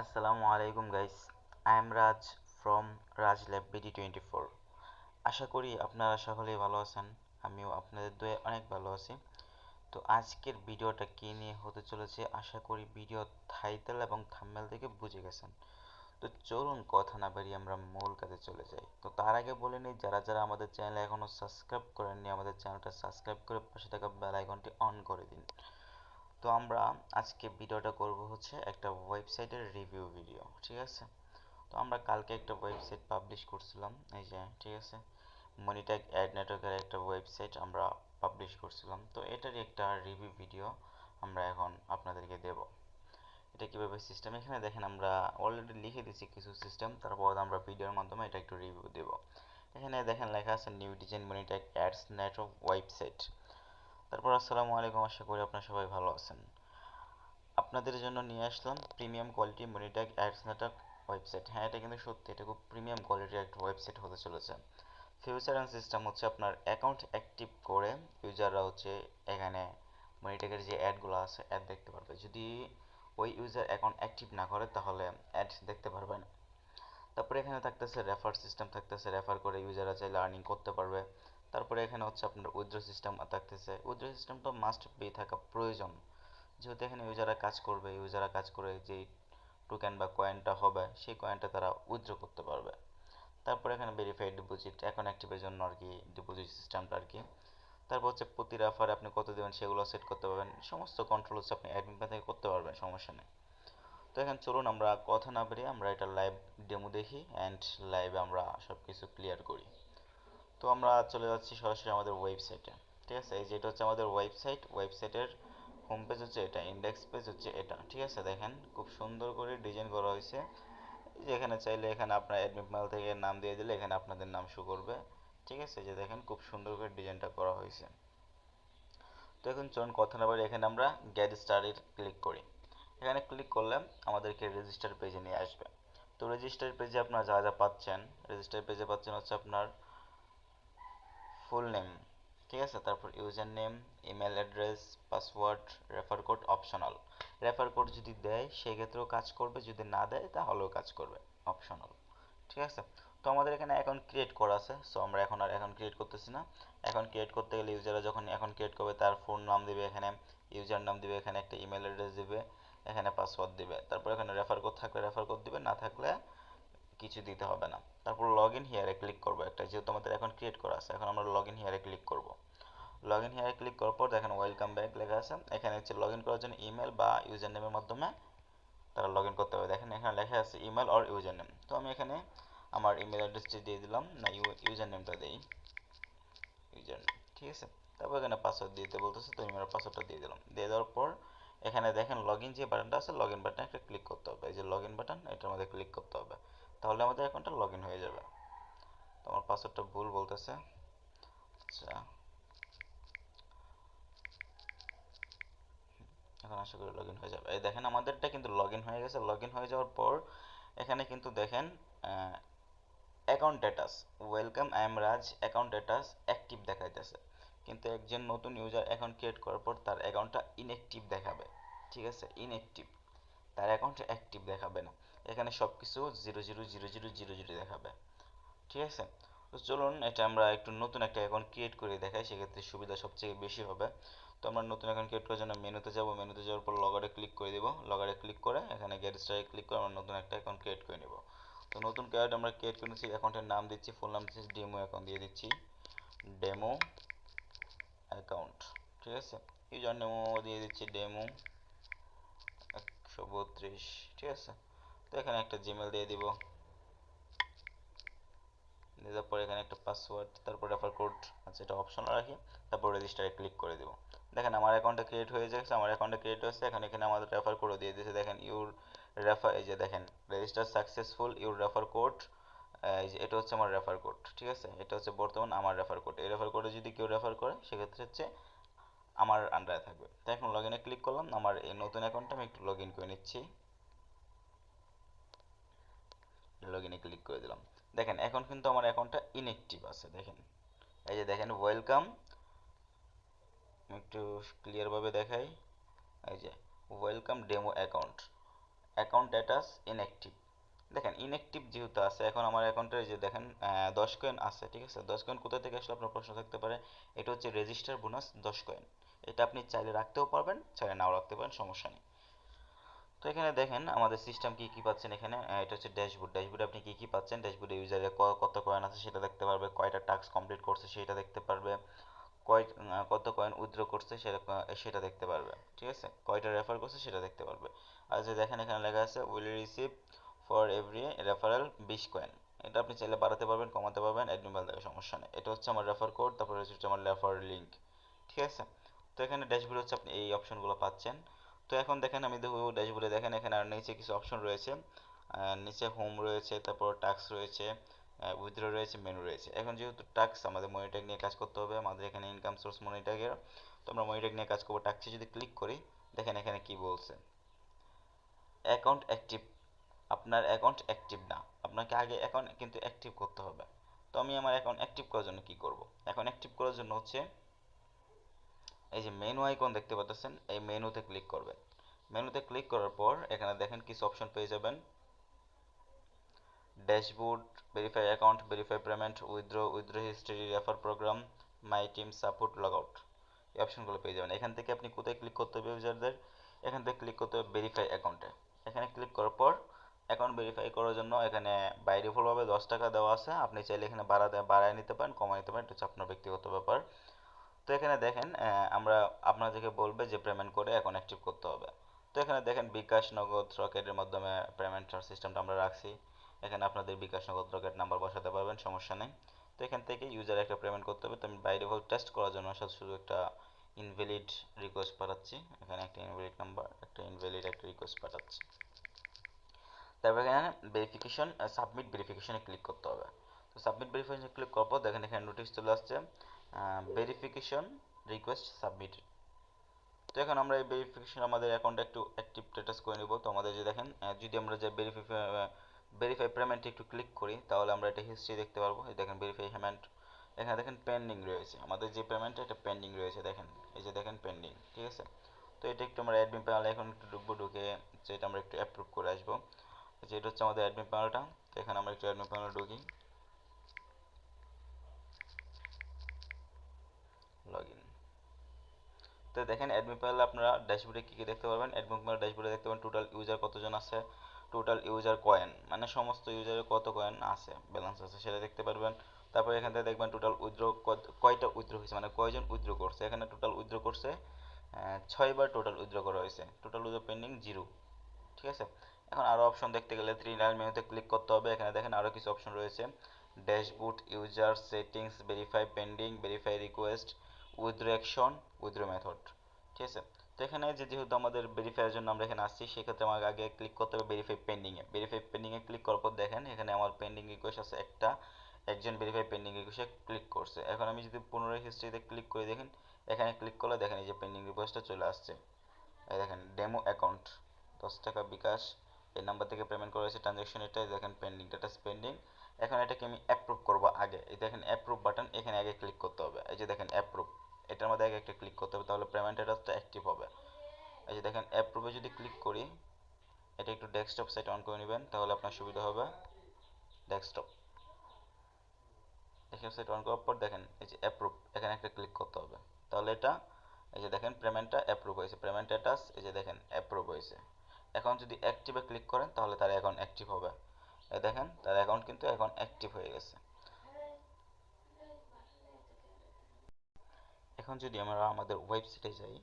আসসালামু আলাইকুম guys I am Raj from Raj lab BD twenty four আশা করি আপনারা সকলেই ভালো আছেন। আমিও আপনাদের দয়ে অনেক ভালো আছি। তো আজকের ভিডিওটা কী নিয়ে হতে চলেছে? আশা করি ভিডিও টাইটেল এবং থাম্বনেল থেকে বুঝে গেছেন। তো চলুন কথা না বাড়িয়ে আমরা মূল কাজে চলে যাই। তো তার আগে বলে নিই, যারা যারা আমাদের চ্যানেল এখনও সাবস্ক্রাইব করেননি, আমাদের চ্যানেলটা সাবস্ক্রাইব করে পাশে থাকা বেল আইকনটি অন করে তো আমরা আজকে ভিডিওটা করব হচ্ছে একটা ওয়েবসাইটের রিভিউ ভিডিও, ঠিক আছে? তো আমরা কালকে একটা ওয়েবসাইট পাবলিশ করছিলাম, এই যে, ঠিক আছে? মনিট্যাগ অ্যাড নেটওয়ার্কের একটা ওয়েবসাইট আমরা পাবলিশ করছিলাম, তো এটারই একটা রিভিউ ভিডিও আমরা এখন আপনাদেরকে দেব। এটা কীভাবে সিস্টেম এখানে দেখেন আমরা অলরেডি লিখে দিচ্ছি কিছু সিস্টেম তারপর আমরা ভিডিওর মাধ্যমে এটা একটু রিভিউ দেব। এখানে দেখেন লেখা আছে new design Monitag ads network website তারপর আসসালামু আলাইকুম, আশা করি আপনারা সবাই ভালো আছেন। আপনাদের জন্য নিয়ে আসলাম premium quality Monitag ads website. হ্যাঁ এটা কিন্তু সত্যি, এটা খুব প্রিমিয়াম কোয়ালিটির একটা ওয়েবসাইট হতে চলেছে। ফিউচার অ্যান্ড সিস্টেম হচ্ছে আপনার অ্যাকাউন্ট অ্যাক্টিভ করে ইউজাররা হচ্ছে এখানে মনিট্যাগের যে অ্যাডগুলো আছে, অ্যাড দেখতে পারবে। যদি ওই ইউজার অ্যাকাউন্ট অ্যাক্টিভ না করে, তাহলে অ্যাড দেখতে পারবে না। তারপরে এখানে থাকতেছে রেফার সিস্টেম, থাকতেছে রেফার করে ইউজাররা চাইলে আর্নিং করতে পারবে। তারপরে এখানে হচ্ছে আপনার উইথড্র সিস্টেম থাকতেছে। উইথড্র সিস্টেম তো মাস্ট বি থাকা প্রয়োজন। যেহেতু এখানে ইউজাররা কাজ করবে, ইউজাররা কাজ করে যেই টোকেন বা কয়েনটা হবে, সেই কয়েনটা তারা উইথড্র করতে পারবে। তারপর এখানে ভেরিফাইড ডিপোজিট এখন অ্যাক্টিভের জন্য আর কি ডিপোজিট সিস্টেমটা আর কি তারপর হচ্ছে প্রতি রেফার আপনি কত দেবেন সেগুলো সেট করতে পারবেন। সমস্ত কন্ট্রোল হচ্ছে আপনি অ্যাডমিন থেকে করতে পারবেন, সমস্যা নেই। তো এখন চলুন আমরা কথা না বেরিয়ে আমরা এটা লাইভ ডেমো দেখি অ্যান্ড লাইভে আমরা সব কিছু ক্লিয়ার করি। তো আমরা চলে যাচ্ছি সরাসরি আমাদের ওয়েবসাইটে ঠিক আছে? এই যে এটা হচ্ছে আমাদের ওয়েবসাইট ওয়েবসাইটের হোম পেজ হচ্ছে এটা ইন্ডেক্স পেজ হচ্ছে এটা, ঠিক আছে? দেখেন, খুব সুন্দর করে ডিজাইন করা হয়েছে। যেখানে চাইলে এখানে আপনার অ্যাডমিট মেল থেকে নাম দিয়ে দিলে এখানে আপনাদের নাম শো করবে, ঠিক আছে? যে দেখেন, খুব সুন্দর করে ডিজাইনটা করা হয়েছে। তো এখন চলুন, কথা না বলে এখানে আমরা গেট স্টার্টেড ক্লিক করি। এখানে ক্লিক করলে আমাদেরকে রেজিস্টার পেজে নিয়ে আসবে। তো রেজিস্টার পেজে আপনারা যা যা পাচ্ছেন রেজিস্টার পেজে পাচ্ছেন হচ্ছে আপনার ফুল নেম ঠিক আছে? তারপর user name email address password refer code optional refer code যদি দেয়, সেক্ষেত্রেও কাজ করবে, যদি না দেয়, তাহলেও কাজ করবে অপশনাল ঠিক আছে? তো আমাদের এখানে অ্যাকাউন্ট ক্রিয়েট করা আছে সো আমরা এখন আর অ্যাকাউন্ট ক্রিয়েট করতেছি না। অ্যাকাউন্ট ক্রিয়েট করতে গেলে ইউজাররা যখন অ্যাকাউন্ট ক্রিয়েট করবে, তার ফোন নাম দিবে এখানে ইউজার নাম দিবে এখানে, একটা ইমেল অ্যাড্রেস দিবে, এখানে পাসওয়ার্ড দিবে। তারপর এখানে রেফার কোড থাকলে রেফার কোড দিবে, না থাকলে কিছু দিতে হবে না। তারপর লগ ইন হিয়ারে ক্লিক করব একটা, যেহেতু আমাদের এখন ক্রিয়েট করা আছে, এখন আমরা লগ ইন হিয়ারে ক্লিক করব। লগ ইন হিয়ারে ক্লিক করার পর দেখেন ওয়েলকাম ব্যাক লেখা আছে। এখানে হচ্ছে লগ ইন করার জন্য ইমেল বা ইউজার নেমের মাধ্যমে তারা লগ ইন করতে হবে। দেখেন এখানে লেখা আছে ইমেল অর ইউজার নেম তো আমি এখানে আমার ইমেল অ্যাড্রেসটি দিয়ে দিলাম। না ইউজার নেমটা দেই। ইউজার নেম ঠিক আছে? তারপর এখানে পাসওয়ার্ড দিতে বলতেছে, তো ইমেল পাসওয়ার্ডটা দিয়ে দিলাম। দিয়ে দেওয়ার পর এখানে দেখেন লগ ইন যে বাটনটা আছে লগ ইন বাটনে একটা ক্লিক করতে হবে। এই যে লগ ইন বাটন এটার মধ্যে ক্লিক করতে হবে। তাহলে আমাদের অ্যাকাউন্টটা লগ হয়ে যাবে। তো আমার পাসওয়ার্ডটা ভুল বলতেছে। আচ্ছা। এখন আশা করি লগ হয়ে যাবে। এই দেখেন, আমাদেরটা কিন্তু লগ হয়ে গেছে। লগ হয়ে যাওয়ার পর এখানে কিন্তু দেখেন account status welcome I am Raj account status active দেখাইতেছে। কিন্তু একজন নতুন ইউজার অ্যাকাউন্ট ক্রিয়েট করার পর তার অ্যাকাউন্টটা ইনঅ্যাক্টিভ দেখাবে। ঠিক আছে? ইনঅ্যাক্টিভ তার অ্যাকাউন্টে অ্যাক্টিভ দেখাবে না। এখানে সব কিছু zero zero zero zero zero zero দেখাবে। ঠিক আছে? তো চলুন, এটা আমরা একটু নতুন একটা অ্যাকাউন্ট ক্রিয়েট করে দেখাই, সেক্ষেত্রে সুবিধা সবচেয়ে বেশি হবে। তো আমরা নতুন অ্যাকাউন্ট ক্রিয়েট করার জন্য মেনুতে যাব। মেনুতে যাওয়ার পর লগারে ক্লিক করে দেবো। লগারে ক্লিক করে এখানে গেট স্টারে ক্লিক করে আমরা নতুন একটা অ্যাকাউন্ট ক্রিয়েট করে নেব। তো নতুন অ্যাকাউন্ট আমরা ক্রিয়েট করে নিচ্ছি অ্যাকাউন্টের নাম দিচ্ছি ফুল নাম দিচ্ছি ডেমো অ্যাকাউন্ট দিয়ে দিচ্ছি। ডেমো অ্যাকাউন্ট ঠিক আছে? ইউজার নেমও দিয়ে দিচ্ছি ডেমো একশো বত্রিশ, ঠিক আছে? তো এখানে একটা জিমেল দিয়ে দিব। দেওয়ার পর এখানে একটা পাসওয়ার্ড তারপর রেফার কোড আচ্ছা এটা অপশনাল রাখি তারপর রেজিস্টারে ক্লিক করে দিব। দেখেন আমার অ্যাকাউন্টটা ক্রিয়েট হয়ে যাচ্ছে আমার অ্যাকাউন্টটা ক্রিয়েট হয়েছে, এখন এখানে আমাদের রেফার কোডও দিয়ে দিয়েছে। দেখেন ইউর রেফার এই যে দেখেন register successful your refer code এই যে এটা হচ্ছে আমার রেফার কোড ঠিক আছে? এটা হচ্ছে বর্তমান আমার রেফার কোড এই রেফার কোডে যদি কেউ রেফার করে, সেক্ষেত্রে হচ্ছে আমার আন্ডারে থাকবে। তো এখন লগ ইনে ক্লিক করলাম, আমার এই নতুন অ্যাকাউন্টটা আমি একটু লগ ইন করে নিচ্ছি লগ ইনে ক্লিক করে দিলাম। দেখেন, এখন কিন্তু আমার অ্যাকাউন্টটা ইনঅ্যাক্টিভ আছে, দেখেন। এই যে দেখেন ওয়েলকাম একটু ক্লিয়ারভাবে দেখাই। এই যে welcome demo account account status inactive দেখেন ইনঅ্যাক্টিভ যেহেতু আছে, এখন আমার অ্যাকাউন্টে যে দেখেন দশ কয়েন আছে, ঠিক আছে? দশ কয়েন কোথা থেকে আসলে আপনার প্রশ্ন থাকতে পারে? এটা হচ্ছে রেজিস্টার বোনাস দশ কয়েন এটা আপনি চাইলে রাখতেও পারবেন, চাইলে নাও রাখতে পারেন, সমস্যা নেই। তো এখানে দেখেন আমাদের সিস্টেম কি কি পাচ্ছেন এখানে? এটা হচ্ছে ড্যাশবোর্ড ড্যাশবোর্ডে আপনি কি কি পাচ্ছেন? ড্যাশবোর্ডে ইউজারে কত কয়েন আছে সেটা দেখতে পারবে। কয়টা টাস্ক কমপ্লিট করছে সেটা দেখতে পারবে। কয় কত কয়েন উইথড্র করছে সেটা সেটা দেখতে পারবে। ঠিক আছে? কয়টা রেফার করছে সেটা দেখতে পারবে। আর যে দেখেন এখানে লেখা আছে will receive for every referral বিশ কয়েন এটা আপনি চাইলে বাড়াতে পারবেন, কমাতে পারবেন অ্যাডমিন ভালো সমস্যা নেই। এটা হচ্ছে আমার রেফার কোড তারপরে হচ্ছে আমার রেফার লিঙ্ক ঠিক আছে? তো এখানে ড্যাশবোর্ড হচ্ছে আপনি এই অপশনগুলো পাচ্ছেন। তো এখন দেখেন আমি দেখব ড্যাশবোর্ডে দেখেন এখানে আর নিচে কিছু অপশন রয়েছে। নিচে হোম রয়েছে, তারপর টাস্ক রয়েছে উইথড্র রয়েছে মেনু রয়েছে। এখন যেহেতু টাস্ক আমাদের মনিটর নিয়ে কাজ করতে হবে, আমাদের এখানে ইনকাম সোর্স মনিটরের তো আমরা মনিটর নিয়ে কাজ করব। টাক্সে যদি ক্লিক করি, দেখেন এখানে কি বলছে? অ্যাকাউন্ট অ্যাক্টিভ আপনার অ্যাকাউন্ট অ্যাক্টিভ না। আপনাকে আগে অ্যাকাউন্ট কিন্তু অ্যাক্টিভ করতে হবে। তো আমি আমার অ্যাকাউন্ট অ্যাক্টিভ করার জন্য কি করব? এখন অ্যাক্টিভ করার জন্য হচ্ছে এই যে মেনু আইকন দেখতে পাচ্ছেন, এই মেনুতে ক্লিক করবেন। মেনুতে ক্লিক করার পর এখানে দেখেন কিছু অপশন পেয়ে যাবেন। Dashboard verify account verify payment withdraw withdraw history refer program my team support log out এই অপশনগুলো পেয়ে যাবেন। এখান থেকে আপনি কোথায় ক্লিক করতে হবে ইউজারদের এখান থেকে ক্লিক করতে হবে ভেরিফাই অ্যাকাউন্টে এখানে ক্লিক করার পর অ্যাকাউন্ট ভেরিফাই করার জন্য এখানে বাই ডিফল্টভাবে দশ টাকা দেওয়া আছে। আপনি চাইলে এখানে বাড়াতে, বাড়ায় নিতে পারেন, কমায় নিতে পারেন। এটা হচ্ছে আপনার ব্যক্তিগত ব্যাপার। তো এখানে দেখেন আমরা আপনাদেরকে বলবে যে পেমেন্ট করে এখন অ্যাক্টিভ করতে হবে। তো এখানে দেখেন বিকাশ নগদ রকেটের মাধ্যমে পেমেন্ট সিস্টেমটা আমরা রাখছি। এখানে আপনাদের বিকাশ নগদ রকেট নাম্বার বসাতে পারবেন, সমস্যা নেই। তো এখান থেকে ইউজার একটা পেমেন্ট করতে হবে। তো আমি বাই ডিফল্ট টেস্ট করার জন্য সাথে শুধু একটা ইনভ্যালিড রিকোয়েস্ট পাঠাচ্ছি। এখানে একটা ইনভ্যালিড নাম্বার একটা ইনভ্যালিড একটা রিকোয়েস্ট পাঠাচ্ছি। তারপর এখানে ভেরিফিকেশন সাবমিট ভেরিফিকেশনে ক্লিক করতে হবে। তো সাবমিট ভেরিফিকেশনে ক্লিক করার পর দেখেন এখানে নোটিশ চলে আসছে। ভেরিফিকেশন রিকোয়েস্ট সাবমিট তো এখন আমরা এই ভেরিফিকেশন আমাদের অ্যাকাউন্টে একটু অ্যাক্টিভ স্ট্যাটাস করে নেব। তো আমাদের যে দেখেন যদি আমরা যে ভেরিফাই ভেরিফাই পেমেন্টে একটু ক্লিক করি, তাহলে আমরা এটা হিস্ট্রি দেখতে পারব। এই দেখেন ভেরিফাই পেমেন্ট এখানে দেখেন পেন্ডিং রয়েছে। আমাদের যে পেমেন্টটা এটা পেন্ডিং রয়েছে, দেখেন। এই যে দেখেন পেন্ডিং ঠিক আছে? তো এটা একটু আমরা অ্যাডমিন প্যানেলে এখন একটু ঢুকবো, ঢুকে যেটা আমরা একটু অ্যাপ্রুভ করে আসব। যেটা হচ্ছে আমাদের অ্যাডমিন প্যানেলটা তো এখানে আমরা একটু অ্যাডমিন প্যানেলে ঢুকি। লগ তো দেখেন অ্যাডমিন প্যানেলে আপনারা ড্যাশবোর্ডে কী কী দেখতে পারবেন? অ্যাডমিন প্যানেল ড্যাশবোর্ডে দেখতে পাবেন টোটাল ইউজার কতজন আছে টোটাল ইউজার কয়েন মানে সমস্ত ইউজারের কত কয়েন আছে ব্যালেন্স আছে, সেটা দেখতে পারবেন। তারপর এখান থেকে দেখবেন টোটাল উইথড্র কয়টা উইথড্র হয়েছে মানে কয়জন উইথড্র করছে। এখানে টোটাল উইথড্র করছে ছয়বার টোটাল উইথড্র করা হয়েছে। টোটাল উইথড্র পেন্ডিং জিরো ঠিক আছে? এখন আরও অপশন দেখতে গেলে থ্রি লাইন মেনুতে ক্লিক করতে হবে। এখানে দেখেন আরও কিছু অপশন রয়েছে। Dashboard user settings verify pending verify request withdraw action withdraw method ঠিক আছে? তো এখানে যে যেহেতু আমাদের ভেরিফাইয়ের জন্য আমরা এখানে আসছি, সেক্ষেত্রে আমাকে আগে ক্লিক করতে হবে ভেরিফাই পেন্ডিংয়ে ভেরিফাই পেন্ডিংয়ে ক্লিক করার পর দেখেন, এখানে আমার পেন্ডিং রিকোয়েস্ট আছে একটা, একজন ভেরিফাই পেন্ডিং রিকোয়েস্টে ক্লিক করছে। এখন আমি যদি পুনরায় হিস্ট্রিতে ক্লিক করে, দেখেন, এখানে ক্লিক করলে দেখেন এই যে পেন্ডিং রিকোয়েস্টটা চলে আসছে। এই দেখেন ডেমো অ্যাকাউন্ট দশ টাকা বিকাশ, এই নাম্বার থেকে পেমেন্ট করা হয়েছে ট্রানজ্যাকশন এটা দেখেন পেন্ডিং ডাটা পেন্ডিং এখন এটাকে আমি অ্যাপ্রুভ করব আগে। এই দেখেন অ্যাপ্রুভ বাটন এখানে আগে ক্লিক করতে হবে। এই যে দেখেন অ্যাপ্রুভ এটার মধ্যে আগে একটা ক্লিক করতে হবে, তাহলে পেমেন্ট অ্যাড্রেসটা অ্যাক্টিভ হবে। এই যে দেখেন অ্যাপ্রুভে যদি ক্লিক করি, এটা একটু ডেস্কটপ সাইট অন করে নেবেন, তাহলে আপনার সুবিধা হবে ডেস্কটপ ডেস্কটপ সাইট অন করার পর দেখেন, এই যে অ্যাপ্রুভ এখানে একটা ক্লিক করতে হবে। তাহলে এটা, এই যে দেখেন পেমেন্টটা অ্যাপ্রুভ হয়েছে। পেমেন্ট স্ট্যাটাস এই যে দেখেন অ্যাপ্রুভ হয়েছে। এখন যদি অ্যাক্টিভে ক্লিক করেন, তাহলে তার অ্যাকাউন্ট অ্যাক্টিভ হবে। এই দেখেন, তার অ্যাকাউন্ট কিন্তু এখন অ্যাক্টিভ হয়ে গেছে। এখন যদি আমরা আমাদের ওয়েবসাইটে যাই,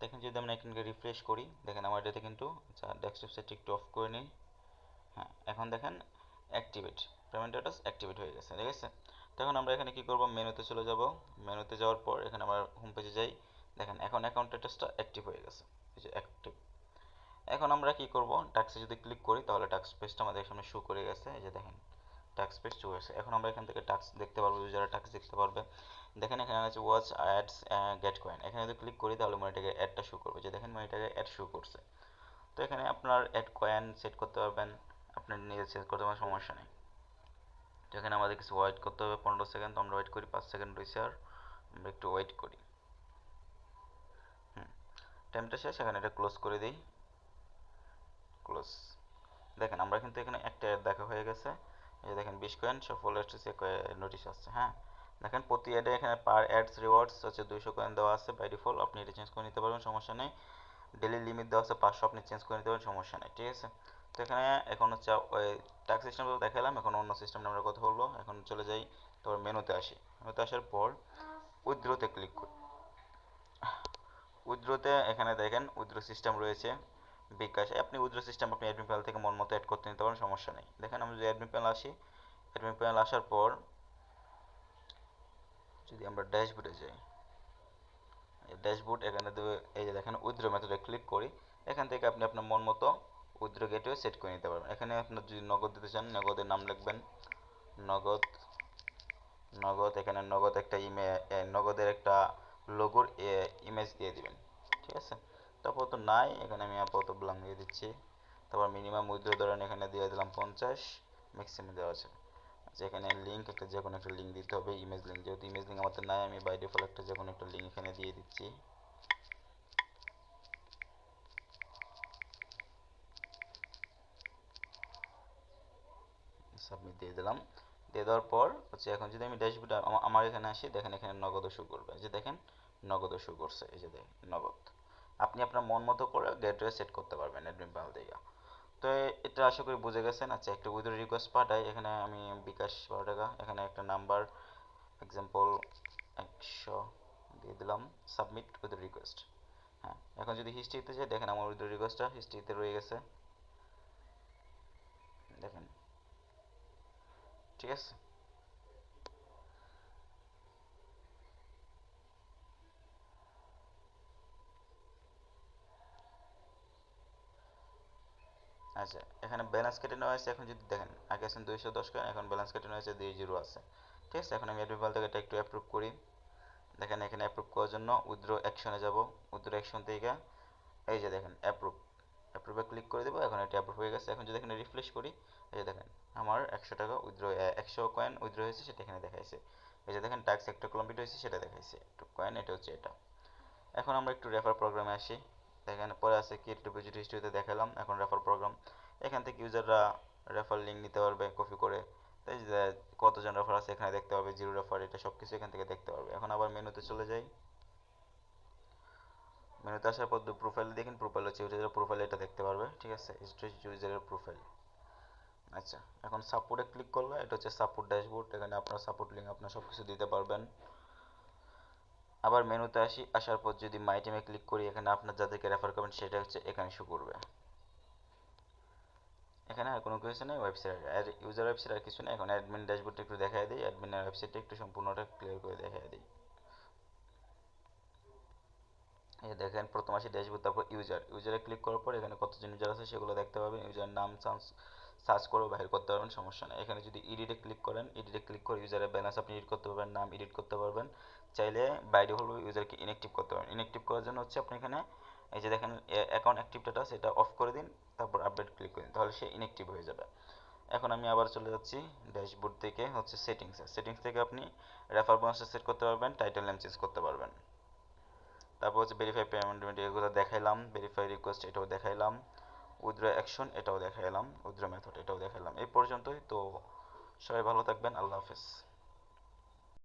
দেখেন যদি আমরা এখানকে রিফ্রেশ করি, দেখেন আমার এটাতে কিন্তু আচ্ছা ডেস্কটপ সেট একটু অফ করে নিই। হ্যাঁ এখন দেখেন অ্যাক্টিভেট পেমেন্ট স্ট্যাটাস অ্যাক্টিভেট হয়ে গেছে, ঠিক আছে? তখন আমরা এখানে কি করব? মেনুতে চলে যাব। মেনুতে যাওয়ার পর এখানে আমরা হোম পেজে যাই। দেখেন এখন অ্যাকাউন্ট স্ট্যাটাসটা অ্যাক্টিভ হয়ে গেছে, এই যে অ্যাক্টিভ এখন আমরা কি করব? টাক্সে যদি ক্লিক করি, তাহলে টাক্স পেজটা আমাদের সামনে শো করে গেছে, এই যে দেখেন। টাক্স পেজ শো হয়েছে এখন আমরা এখান থেকে টাক্স দেখতে পারব ইউজাররা টাক্স দেখতে পারবে। দেখেন এখানে আছে ওয়াচ অ্যাডস গেট কয়েন এখানে যদি ক্লিক করি, তাহলে মনিটাকে অ্যাডটা শো করবে। যে দেখেন মনিটাকে অ্যাড শো করছে। তো এখানে আপনার অ্যাড কয়েন সেট করতে পারবেন। আপনার নিজে সেট করতে পারবেন, সমস্যা নেই। তো এখানে আমাদের কিছু ওয়েট করতে হবে, পনেরো সেকেন্ড তো আমরা ওয়েট করি, পাঁচ সেকেন্ড রয়েছে আর আমরা একটু ওয়েট করি। টাইমটা শেষ। এখানে এটা ক্লোজ করে দিই। ক্লোজ দেখেন, আমরা কিন্তু এখানে একটা অ্যাড দেখা হয়ে গেছে। এই দেখেন, বিশ কয়েন সফল এসেছে নোটিশ আসছে হ্যাঁ? দেখেন, প্রতি অ্যাডে এখানে পার অ্যাডস রিওয়ার্ডস হচ্ছে দুইশো কয়েন দেওয়া আছে বাই ডিফল্ট আপনি এটা চেঞ্জ করে নিতে পারবেন, সমস্যা নেই। ডেলি লিমিট দেওয়া আছে পাঁচশো, আপনি চেঞ্জ করে নিতে পারবেন, সমস্যা নেই, ঠিক আছে? তো এখানে এখন হচ্ছে, ওই ট্যাক্স সিস্টেম তো দেখালাম এখন অন্য সিস্টেম আমরা কথা বলব। এখন চলে যাই, তারপর মেনুতে আসি। মেনুতে আসার পর উইথড্রোতে ক্লিক করি। উইথড্রোতে এখানে দেখেন উইথড্রো সিস্টেম রয়েছে। বিকাশ আপনি উইথড্রো সিস্টেম আপনি অ্যাডমিন প্যানেল থেকে মন মতো অ্যাড করতে নিতে পারেন, সমস্যা নেই। দেখেন আমি যদি অ্যাডমিন প্যানেল আসি অ্যাডমিন প্যানেল আসার পর যদি আমরা ড্যাশবোর্ডে যাই ড্যাশবোর্ড এখানে দেবে, এই যে দেখেন উইথড্রো মেথডে ক্লিক করি, এখান থেকে আপনি আপনার মন মতো উইথড্রো গেটওয়ে সেট করে নিতে পারবেন। এখানে আপনার যদি নগদ দিতে চান, নগদের নাম লিখবেন, নগদ নগদ, এখানে নগদ একটা ইমে নগদের একটা লোগোর ইমেজ দিয়ে দিবেন। ঠিক আছে? তারপর তো নাই, এখানে আমি আপাতত ব্লাং দিয়ে দিচ্ছি। তারপর মিনিমাম উইথড্র ধরেন এখানে দিয়ে দিলাম পঞ্চাশ ম্যাক্সিমাম দেওয়া আছে। আচ্ছা এখানে লিঙ্ক একটা যে কোনো একটা লিঙ্ক দিতে হবে ইমেজ লিঙ্ক যেহেতু ইমেজ লিঙ্ক আমাদের নাই, আমি বাই ডিফল্ট একটা যে কোনো একটা লিঙ্ক এখানে দিয়ে দিচ্ছি। সাবমিট দিয়ে দিলাম। দিয়ে দেওয়ার পর হচ্ছে এখন যদি আমি ড্যাশবোর্ডে আমার এখানে আসি, দেখেন এখানে নগদ শো করবে। যে দেখেন নগদ শো করছে। এই যে দেখেন, নগদ। আপনি আপনার মন মতো করে গেটওয়ে সেট করতে পারবেন অ্যাডমিন প্যানেল থেকে। তো এটা আশা করি বুঝে গেছেন। আচ্ছা একটা উইথ রিকোয়েস্ট পাঠাই। এখানে আমি বিকাশ বারো টাকা। এখানে একটা নাম্বার এক্সাম্পল একশো দিয়ে দিলাম সাবমিট উইথ রিকোয়েস্ট হ্যাঁ এখন যদি হিস্ট্রিতে যাই, দেখেন আমার উইথ রিকোয়েস্টটা হিস্ট্রিতে রয়ে গেছে। দেখেন। ঠিক আছে? আচ্ছা এখানে ব্যালেন্স কেটে নেওয়া হয়েছে, এখন যদি দেখেন, আগে আছেন দুইশো দশ কয়েন এখন ব্যালেন্স কেটে নেওয়া হয়েছে দুই জিরো আছে। ঠিক আছে, এখন আমি অ্যাডমিপাল থেকে এটা একটু অ্যাপ্রুভ করি। দেখেন, এখানে অ্যাপ্রুভ করার জন্য উইথড্র অ্যাকশনে যাব। উইথড্র অ্যাকশন থেকে, এই যে দেখেন অ্যাপ্রুভ অ্যাপ্রুভে ক্লিক করে দেবো, এখন এটা অ্যাপ্রুভ হয়ে গেছে। এখন যদি এখানে রিফ্রেশ করি, এই যে দেখেন, আমার একশো টাকা উইথড্র একশো কয়েন উইথড্র হয়েছে, সেটা এখানে দেখাইছে। এই যে দেখেন ট্যাক্স একটা কমপ্লিট হয়েছে, সেটা দেখাইছে। একটু কয়েন এটা হচ্ছে এটা। এখন আমরা একটু রেফার প্রোগ্রামে আসি। দেখেন পরে আছে কি একটু ভিজিট হিস্ট্রিতে দেখালাম, এখন রেফার প্রোগ্রাম এখান থেকে ইউজাররা রেফার লিঙ্ক নিতে পারবে কপি করে। তাই কতজন রেফার আছে এখানে দেখতে পারবে জিরো রেফার এটা সব কিছু এখান থেকে দেখতে পারবে। এখন আবার মেনুতে চলে যাই। মেনুতে আসার পর প্রোফাইল দেখেন প্রোফাইল হচ্ছে ইউজারের প্রোফাইল এটা দেখতে পারবে। ঠিক আছে? ইউজারের প্রোফাইল আচ্ছা এখন সাপোর্টে ক্লিক করলে, এটা হচ্ছে সাপোর্ট ড্যাশবোর্ড এখানে আপনার সাপোর্ট লিঙ্ক আপনার সব কিছু দিতে পারবেন। আবার মেনুতে আসি, আসার পর যদি মাই টিমে ক্লিক করি, এখানে আপনার যাদেরকে রেফার করবেন, সেটা হচ্ছে এখানে শো করবে। এখানে আর কোনো কিছু নেই ওয়েবসাইট আর ইউজার ওয়েবসাইট আর কিছু নেই, এখন অ্যাডমিন ড্যাশবোর্ডটা একটু দেখাই দিই অ্যাডমিনের ওয়েবসাইটটা একটু সম্পূর্ণটা ক্লিয়ার করে দেখাই দিই। এই দেখেন, প্রথম আসে ড্যাশবোর্ড তারপর ইউজার ইউজারে ক্লিক করার পর এখানে কতজন ইউজার আছে সেগুলো দেখতে পাবেন ইউজার নাম চান্স সার্চ করেও বাইর করতে পারবেন, সমস্যা নেই। এখানে যদি এডিটে ক্লিক করেন এডিটে ক্লিক করে ইউজারের ব্যালেন্স আপনি এডিট করতে পারবেন, নাম এডিট করতে পারবেন। চাইলে বাইরে হলো ইউজারকে ইনঅ্যাক্টিভ করতে পারবেন ইনঅ্যাক্টিভ করার জন্য হচ্ছে আপনি এখানে এই যে দেখেন অ্যাকাউন্ট অ্যাক্টিভ ডাটা সেটা অফ করে দিন, তারপর আপডেট ক্লিক করে দিন, তাহলে সে ইনঅ্যাক্টিভ হয়ে যাবে। এখন আমি আবার চলে যাচ্ছি ড্যাশবোর্ড থেকে হচ্ছে সেটিংস সেটিংস থেকে আপনি রেফার বোনাসটা সেট করতে পারবেন টাইটেল নেম চেঞ্জ করতে পারবেন। তারপর হচ্ছে ভেরিফাই পেমেন্ট এগুলো দেখাইলাম। ভেরিফাই রিকোয়েস্ট এটাও দেখাইলাম। উইথড্র অ্যাকশন এটাও দেখাইলাম, উইথড্র মেথড এটাও দেখাইলাম। এই পর্যন্তই, তো সবাই ভালো থাকবেন, আল্লাহ হাফেজ।